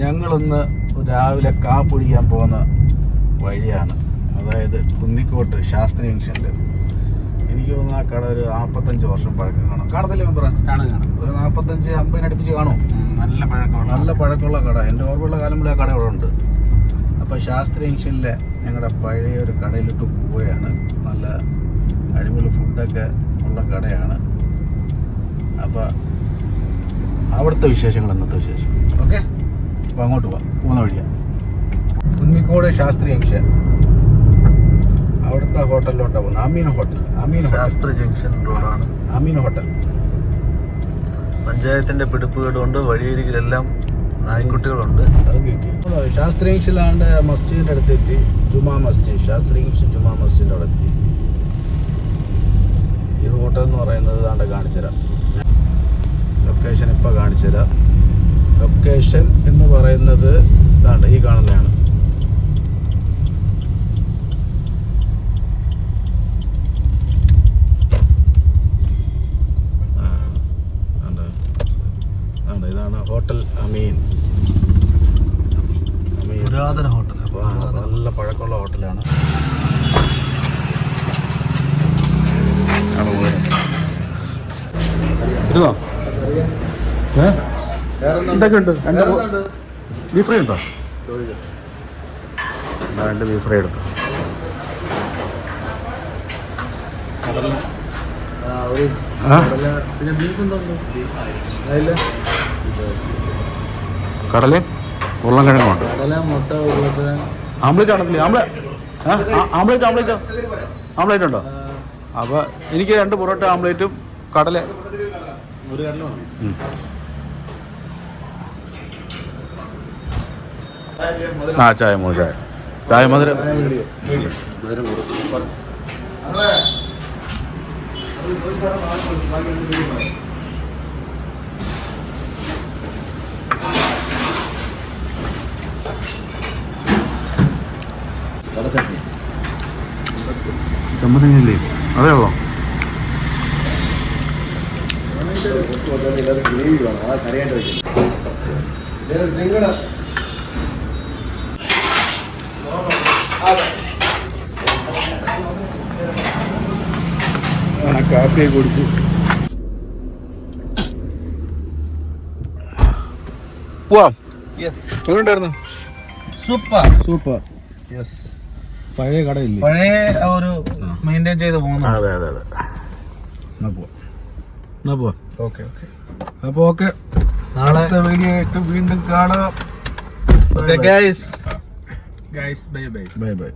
ഞങ്ങളിന്ന് രാവിലെ കാപ്പൊടിക്കാൻ പോകുന്ന വഴിയാണ്. അതായത് കുന്നിക്കോട്ട് ശാസ്ത്രി ജംഗ്ഷനിൽ എനിക്ക് തോന്നുന്നു ആ കട ഒരു നാൽപ്പത്തഞ്ച് വർഷം പഴക്കം കാണും. കാണത്തില്ലേ മെമ്പറ ഒരു നാൽപ്പത്തഞ്ച് അമ്പതിന് അടുപ്പിച്ച് കാണും. നല്ല പഴക്കമുള്ള നല്ല പഴക്കമുള്ള കട. എന്റെ ഓർമ്മയുള്ള കാലം മുതലേ ആ കട ഇവിടെ ഉണ്ട്. അപ്പോൾ ശാസ്ത്രി ജംഗ്ഷനിലെ ഞങ്ങളുടെ പഴയ ഒരു കടയിലിട്ട് പോവുകയാണ്. നല്ല അടിപൊളി ഫുഡൊക്കെ ഉള്ള കടയാണ്. അപ്പോൾ അവിടുത്തെ വിശേഷങ്ങൾ ഇന്നത്തെ വിശേഷം. ഓക്കെ. അപ്പോൾ അങ്ങോട്ട് പോവാം പോകുന്ന വഴിയാണ് കുന്നിക്കോട് ശാസ്ത്രി ജംഗ്ഷൻ. അവിടുത്തെ ഹോട്ടലിലോട്ടാണ് പോകുന്നത്. അമീൻ ഹോട്ടൽ അമീൻ ശാസ്ത്രി ജംഗ്ഷൻ റോഡാണ്. അമീൻ ഹോട്ടൽ. പഞ്ചായത്തിന്റെ പിടിപ്പുകേടുകൊണ്ട് വഴിയരികിലെല്ലാം നായ്ക്കുട്ടികളുണ്ട്. കിട്ടി ശാസ്ത്രി ജംഗ്ഷനിലാണ്ട് മസ്ജിദിന്റെ അടുത്ത് എത്തി ജുമാ മസ്ജിദ് ശാസ്ത്രി ജംഗ്ഷൻ ജുമാ മസ്ജിദിന്റെ അവിടെ എത്തി ഈ ഹോട്ടൽ എന്ന് പറയുന്നത് ദാണ്ട് കാണിച്ചു തരാം ലൊക്കേഷൻ ഇപ്പോൾ കാണിച്ചു തരാം ലൊക്കേഷൻ എന്ന് പറയുന്നത് ഇതാണ് ഈ കാണുന്നതാണ്. ഇതാണ് ഹോട്ടൽ അമീൻ. അമീൻ. പുരാതന ഹോട്ടൽ. അപ്പോൾ നല്ല പഴക്കമുള്ള ഹോട്ടലാണ്. എന്തൊക്കെ ഉണ്ട്? ബീഫ് ഫ്രൈ ഉണ്ടോ? രണ്ട് ബീഫ് ഫ്രൈ എടുത്തു കടല ഉരുളക്കിഴങ്ങ്. ആംപ്ലേറ്റ് ആണല്ലേ ആംപ്ലേറ്റ് ആംപ്ലേറ്റ് ആംപ്ലേറ്റോ ആംപ്ലേറ്റ് ഉണ്ടോ? അപ്പോൾ എനിക്ക് രണ്ട് പൊറോട്ട ആംപ്ലേറ്റും കടല. ഒരു കടല ആ ചായ മൂന്ന് ചായ. ചായ മധുരം. ചമ്മന്തില്ലേ അതേ ഉള്ളോ? അങ്ങനെ കാപ്പിയൊക്കെ കുടിച്ചു പോവാം യെസ് എങ്ങനെയുണ്ടായിരുന്നു സൂപ്പർ സൂപ്പർ യെസ് പഴയ കടയില്ല? പഴയ ഒരു മെയിന്റെയിൻ ചെയ്ത് പോകുന്നു. അതെ അതെ അതെ. എന്നാ പോവാം. എന്നാ പോവാം. ഓക്കെ ഓക്കെ അപ്പോൾ ഓക്കെ നാളെ വീഡിയോ ആയിട്ട് വീണ്ടും കാണാം. Okay guys guys bye bye bye bye